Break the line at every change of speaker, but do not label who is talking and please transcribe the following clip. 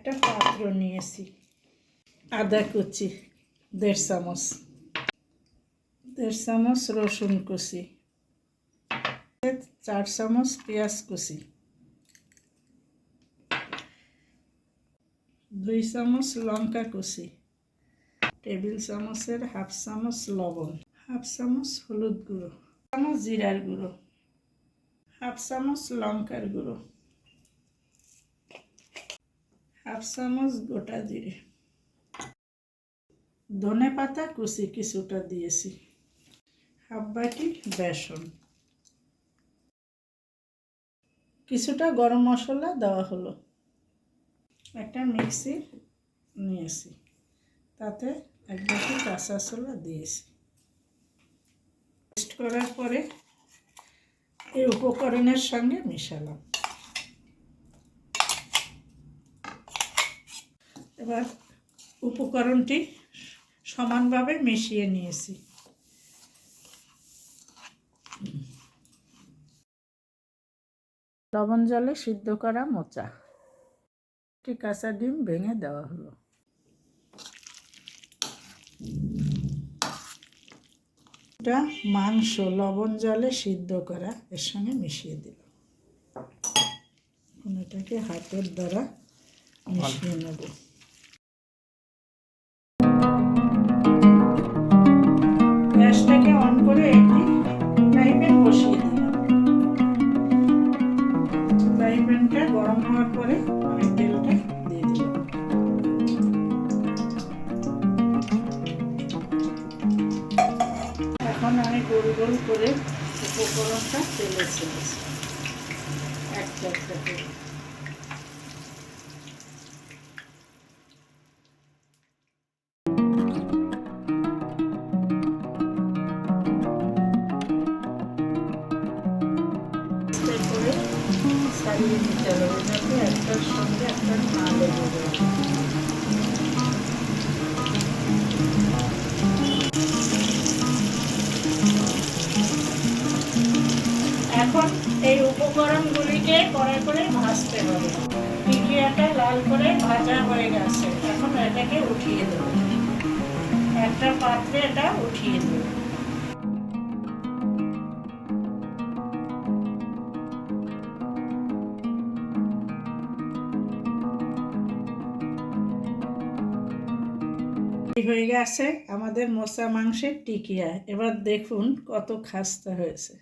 একটা পাত্র নিয়েছি, আদা কুচি, দেড় চামচ। দেড় চামচ রসুন কুচি, চার চামচ পেঁয়াজ কুচি, দুই চামচ লঙ্কা কুচি, টেবিল চামচের হাফ চামচ লবণ, হাফ চামচ হলুদ গুঁড়ো চামচ জিরার গুঁড়ো, হাফ চামচ লঙ্কার গুঁড়ো। হাফ চামচ গোটা জিরে। ধনে পাতা কুচি কিছুটা দিয়েছি। হাফ বাটি বেসন। কিছুটা গরম মশলা দেওয়া হলো। একটা মিক্সি নিয়েছি। তাতে এক বাটি কাঁচা ছোলা দিয়েছি। পেস্ট করার পরে এই উপকরণের সঙ্গে মিশালাম। এবার উপকরণটি সমানভাবে মিশিয়ে নিয়েছি। লবণ জলে সিদ্ধ করা মোচা। একটি কাঁচা ডিম ভেঙে দেওয়া হলো। এটা মাংস লবণ জলে সিদ্ধ করা এর সঙ্গে মিশিয়ে দিল। এটাকে হাতের দ্বারা মিশিয়ে নেব। ফ্রাই প্যানটা গরম হওয়ার পরে আমি তেলটা দিয়ে দিলাম। এখন আমি গোল গোল করে উপকরণটা তেলে ছেড়েছি একটা একটা করে সারিয়ে নিতে হবে যাতে একটার এখন এই উপকরণগুলিকে করে করে ভাজতে হবে। টিকিয়াটা লাল করে ভাজা হয়ে গেছে। এখন এটাকে উঠিয়ে দেবো। একটা পাত্রে এটা উঠিয়ে দেবো। হয়ে গেছে। আমাদের মশা মাংসের টিকিয়া। এবার দেখুন কত খাস্তা হয়েছে।